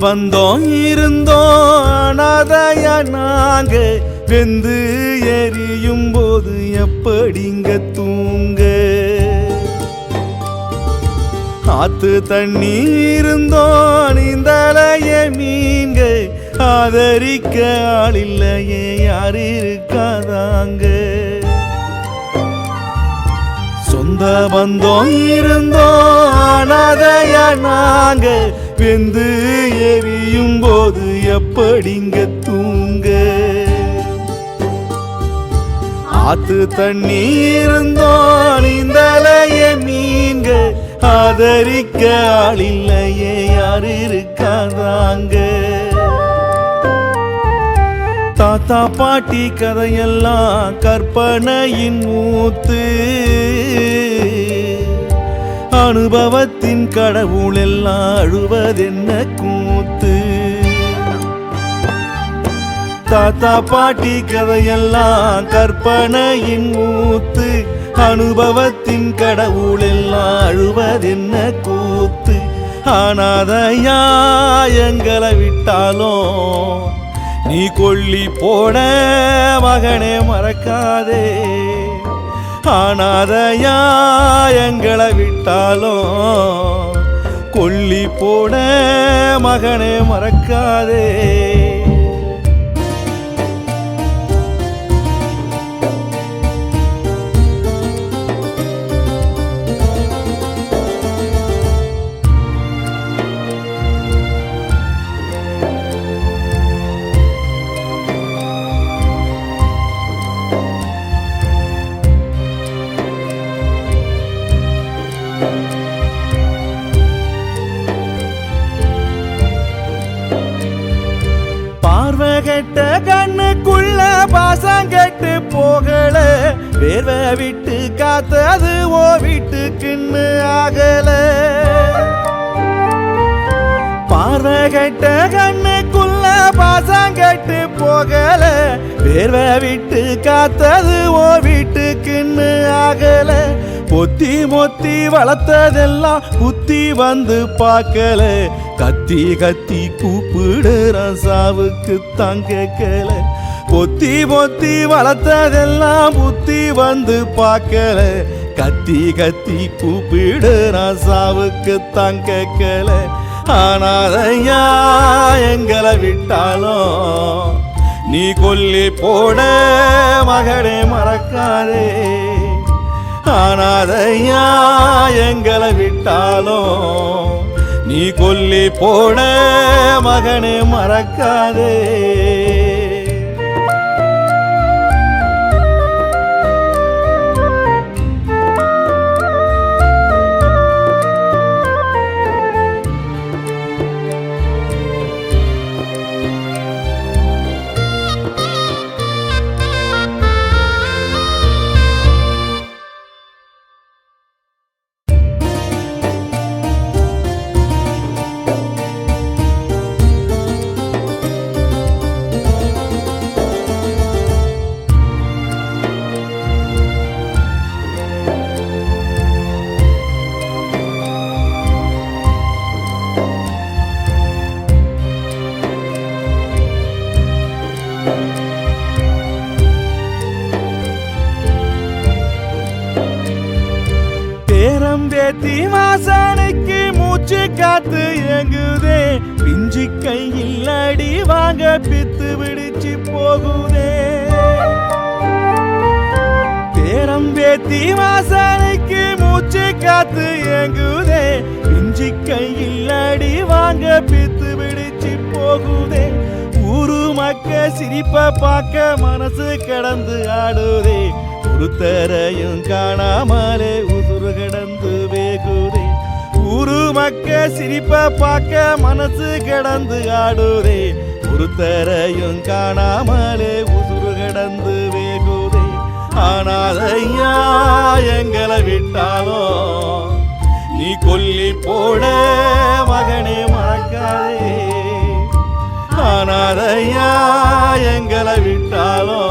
வந்தோம் இருந்தோம் அனாதைய நாங்க. வெந்து எரியும் போது எப்படிங்க தூங்க? ஆத்து தண்ணி இருந்தோம் நீந்தலைய மீன்க. ஆதரிக்க ஆள் இல்லையே யார் இருக்காதாங்க? சொந்த பந்தம் இருந்தோம் அனாதைய நாங்க. பெந்து எரியும் போது எப்படிங்க தூங்க? ஆத்து தண்ணி இருந்தோம் நீந்தலைய ஆதரிக்க ஆள் இல்லையே யார் இருக்காதாங்க? தாத்தா பாட்டி கதையெல்லாம் கற்பனையின் மூத்து. அனுபவத்தின் கடவுள் எல்லாம் அழுவதென்ன கூத்து? தாத்தா பாட்டி கதையெல்லாம் கற்பனையின் மூத்து. அனுபவத்தின் கடவுள் எல்லாம் அழுவதென்ன கூத்து? ஆனாதையா எங்களை விட்டாலும் நீ கொல்லி போட மகனே மறக்காதே. ஆனாதையா எங்களை விட்டாலும் கொல்லி போட மகனே மறக்காதே. வேர்வை விட்டு காத்தது ஓ வீட்டுக்குன்னு ஆகல. பார்வை கட்ட கண்ணுக்குள்ள பாசம் கட்டு போகல. வேர்வை விட்டு காத்தது ஓ வீட்டுக்குன்னு ஆகல. பொத்தி மொத்தி வளர்த்ததெல்லாம் புத்தி வந்து பார்க்கல. கத்தி கத்தி கூப்பிடுற சாவுக்கு தங்கக்கலை பொத்தி பொத்தி வளர்த்ததெல்லாம் புத்தி வந்து பார்க்கல. கத்தி கத்தி கூப்பிடுற சாவுக்கு தான் கேட்கல. ஆனாதையா எங்களை விட்டாலும் நீ கொல்லி போட மகனே மறக்காதே. ஆனாதையா எங்களை விட்டாலும் நீ கொல்லி போட மகனே மறக்காதே. மூச்சு காத்து இயங்குதே. பிஞ்சு கையில் அடி வாங்க பித்து பிடிச்சு போகுதே. பேரம் பேத்தி வாசனைக்கு மூச்சு காத்து இயங்குதே. பிஞ்சு கையில் அடி வாங்க பித்து பிடிச்சு போகுதே. ஊரு மக்க சிரிப்ப பார்க்க மனசு கடந்து ஆடுதே. ஒருத்தரையும் காணாமலே உசுறு கடந்து வேகுதே. ஊரு மக்க சிரிப்ப பார்க்க மனசு கிடந்து ஆடுதே. ஒருத்தரையும் காணாமலே உசுறு கிடந்து வேகுதே. ஆனால் ஐயா எங்களை விட்டாலும் நீ கொல்லி போட மகனே மறக்காதே. ஆனால் ஐயா எங்களை விட்டாலும்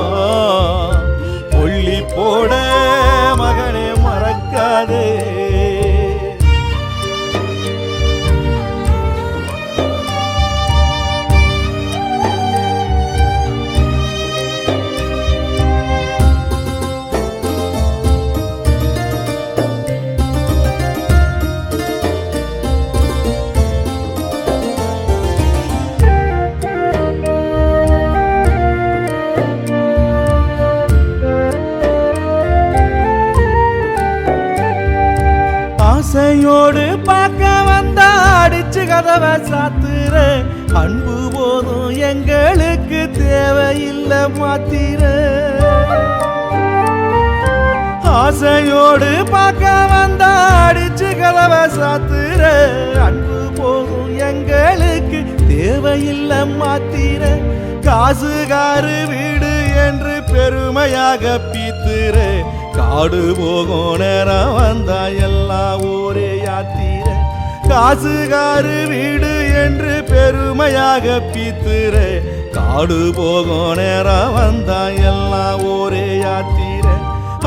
கதவை சாத்துற. அன்பு போதும் எங்களுக்கு தேவையில்லை மாத்திர. ஆசையோடு பார்க்க வந்தா அடிச்சு கதவை சாத்துற. அன்பு போதும் எங்களுக்கு தேவையில்லை மாத்திர. காசுகாரு வீடு என்று பெருமையாக பீத்துற. காடு போகும் நேரம் வந்தா எல்லா ஊரே யாத்திர காசுகாரு வீடு என்று பெருமையாக பீத்துற காடு போகும் நேரம் வந்தா எல்லாம் ஒரே யாத்திர.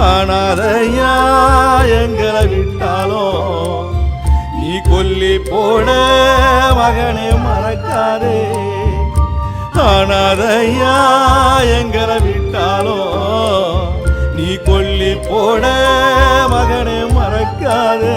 ஆனாதையா எங்களை விட்டாலும் நீ கொல்லி போட மகனே மறக்காதே. ஆனாதையா எங்களை விட்டாலும் நீ கொல்லி போட மகனே மறக்காதே.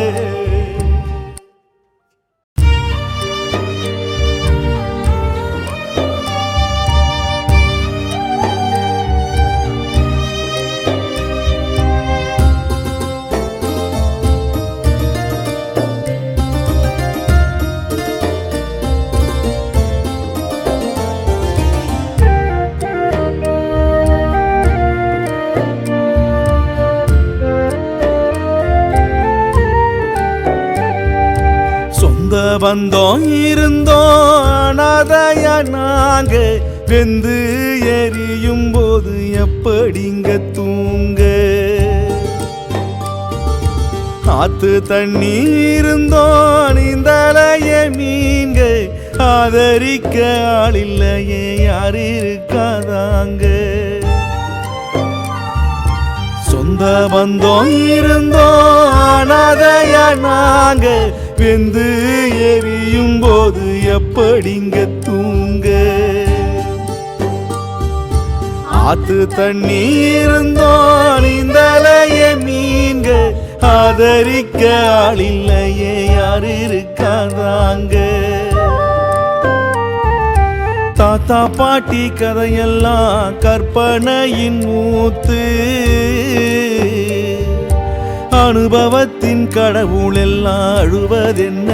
வந்த வந்தோம் இருந்தோம். அனாதைய நாங்க வெந்து எரியும் போது எப்படிங்க தூங்க? ஆத்து தண்ணி இருந்தோம் நீந்தலைய மீங்க ஆதரிக்க ஆள் இல்லையே யார் இருக்காதாங்க? சொந்த பந்தம் இருந்தோம் அனாதைய நாங்க வெந்து எரியும் போது எப்படிங்க தூங்க? ஆத்து தண்ணி இருந்தோம் நீந்தலைய மீன்க ஆதரிக்க ஆளில்லையே யார் இருக்காதாங்க? தாத்தா பாட்டி கதையெல்லாம் கற்பனையின் மூத்து. அனுபவத்தின் கடவுள் எல்லாம் அழுவதென்ன